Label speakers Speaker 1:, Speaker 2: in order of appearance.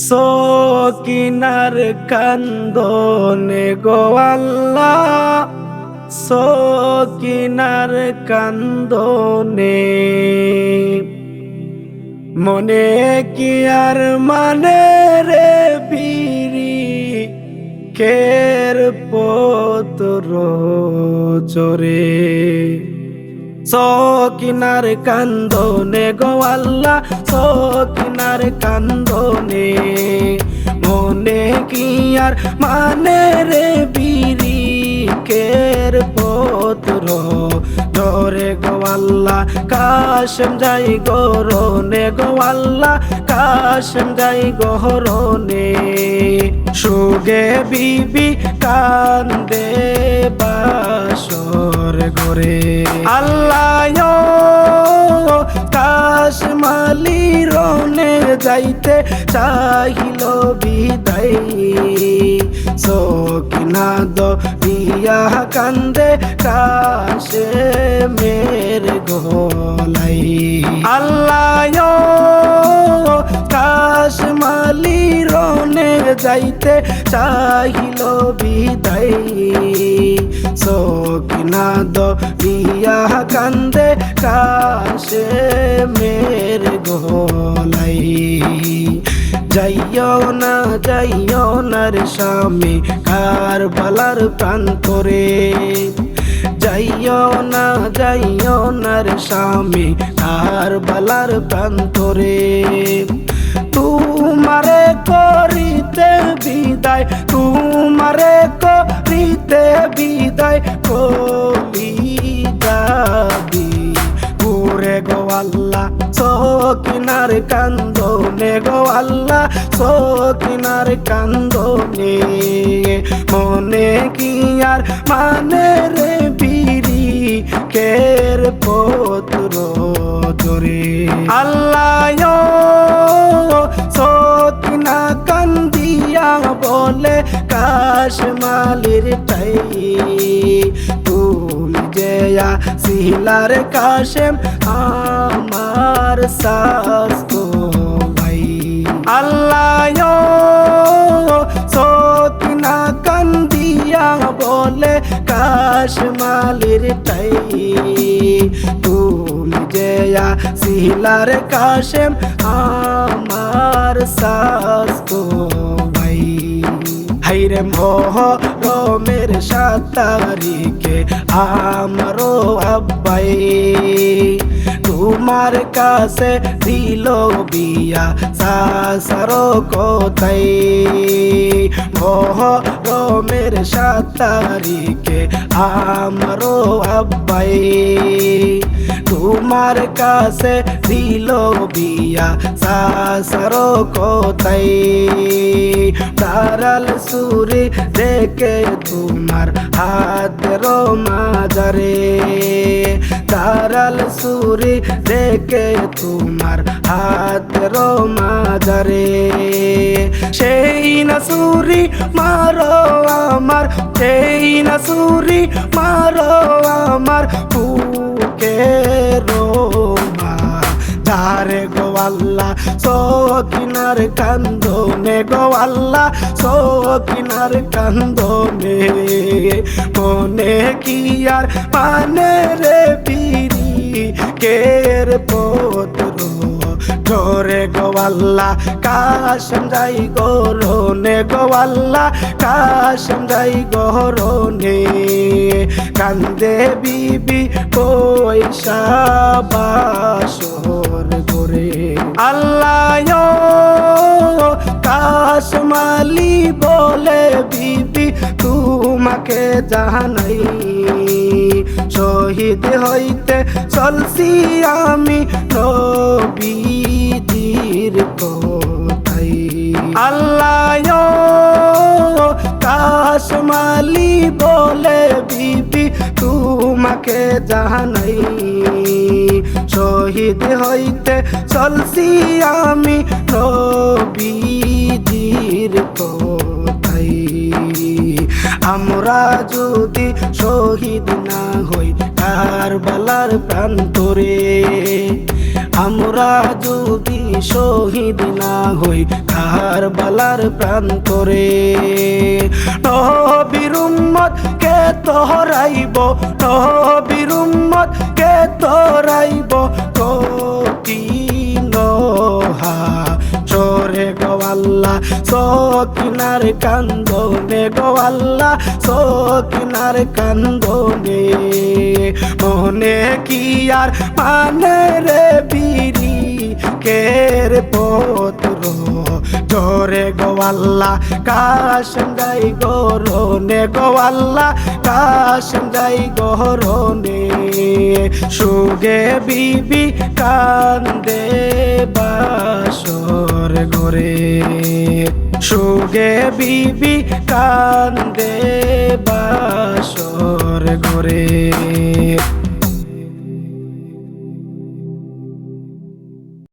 Speaker 1: সকিনার কান্দনে গোয়াল্লা সকিনার কান্দনে। মনে কি আর মানে রে বিরি কের পতর চরে? সকিনার কান্দনে গোয়াল্লা সকিনার কান্দনে। মনে কি আর মানে রে বিরি কের পত্র? ধরে গোয়াল্লা কাশম যাই গরনে গোয়াল্লা কাশম যাই গহরনে সুগে বিবি কান্দে বাসর ঘরে। আল্লাহ কাশ মালি রনে যাইতে চাহিল বিদায়। সকিনা দিয়া কান্দে কাশে মের গোলাই আল্লাহ যাইতে চাহিল বিদায়। সকিনা দ দিয়া কান্দে কাশে মের গলাই যাইও না যাইও না রে স্বামী কার বালার প্রান্তরে যাইও না যাইও না রে স্বামী কার বালার প্রান্তরে তুমারে করিতে বিদায়, তুমারে করিতে বিদায় কলি যাবি ঘুরে গো আল্লাহ, সকিনার কান্দনে গো আল্লাহ, সকিনার কান্দনে। মনে কি আর মানে রে বিরি কের পত্র ধরে। আল্লাহ মালির টাই তুমি জয়া শিলার কাশেম, আমার শাস ভাই আল্লাহ সকিনা কান্দিয়া বলে কাশ মালির টাই তুমি জয়া শিলার কাশেম আমার শাস ভাই হাইরে মোহ রমের সাত তারিখে আমারও আব্বাই। তোমার কাছে দিল বিয়া, সাসারো কোথায়? মোহ রমের সাত তারিখে আমারও আব্বাই। তোমার কাছে দিল বিয়া, সাসারো কোথায়? তারাল সুরি দেখে তোমার হাতের মাজারে। তারাল সুরি দেখে তোমার হাতের মাজারে সেই না সুরি, মারো আমার। সেই না সুরি, মারো আমার। ধারে গোয়াল্লা সকিনার কান্দনে গোয়াল্লা সকিনার কান্দনে। মনে কি আর মানে রে পিরি কের গোয়াল্লা কাশম যাই গরনে গোয়াল্লা কাশম যাই গরনে কান্দে বিবি পয়সা বাসর করে আল্লাহ কাশমালি বলে, বিবি তোমাকে জানাই শহীদ হইতে চলছি আমি নবীজির তোমাকে নাই। শহীদ হইতে চলছি আমি নবীজির কথাই। আমরা যদি শহীদ না হই কারবালার প্রান্তরে আমরা যদি শহীদ না হই কার বালার প্রান্তরে নবীর উম্মত কে তোহরাইব নবীর কে তহরাইব চোরে গোয়াল্লা সকিনার কান্দনে গোয়াল্লা সকিনার কান্দনে। মনে কি আর মানে রে বিরি কের পত্র? জোরে গোয়াল্লা কাশঙ্গাই গরনে গোয়াল্লা কাশঙ্গাই গরনে সুগে বিবি কান্দে বাসর। ঘরে সুগে বিবি কান্দে বাসর ঘরে।